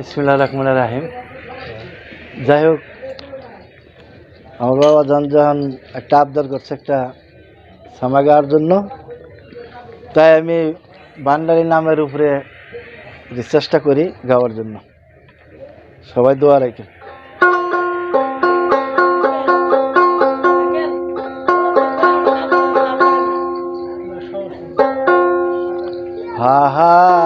বিসমুল্লাহ রহমান রাহিম। যাই হোক, আমার বাবা যখন যখন একটা আবদার করছে একটা সামা গাওয়ার জন্য। তাই আমি বান্ডারি নামের উপরে চেষ্টা করি গাওয়ার জন্য। সবাই দোয়া রেখে হা হা।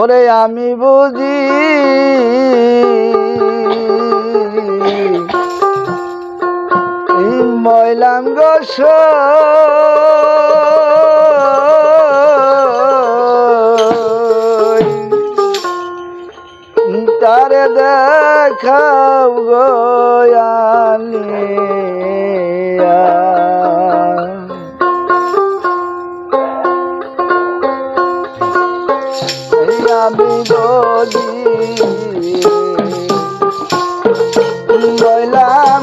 ওরে আমি বুঝি ময়লাম গোস তারে দেখাও গয়ানি এই আমি যদি গইলাম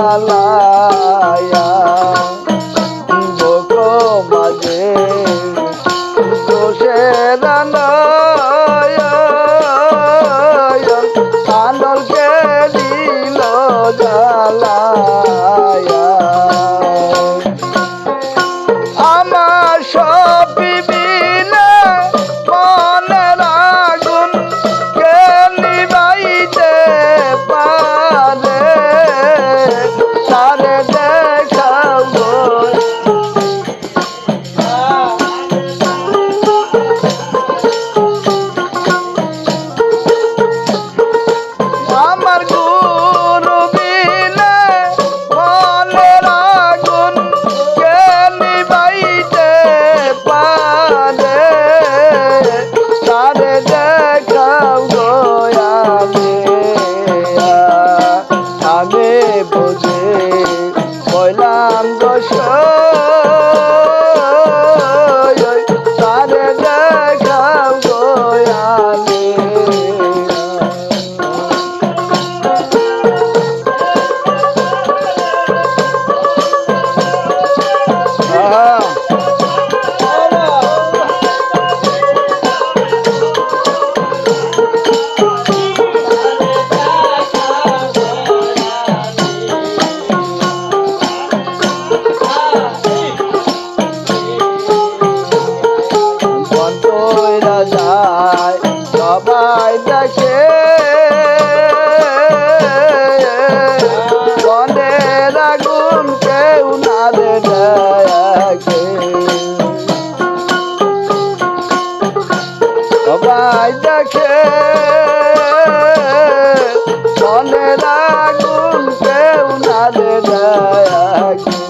জ্বালায়া দেয়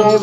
আমি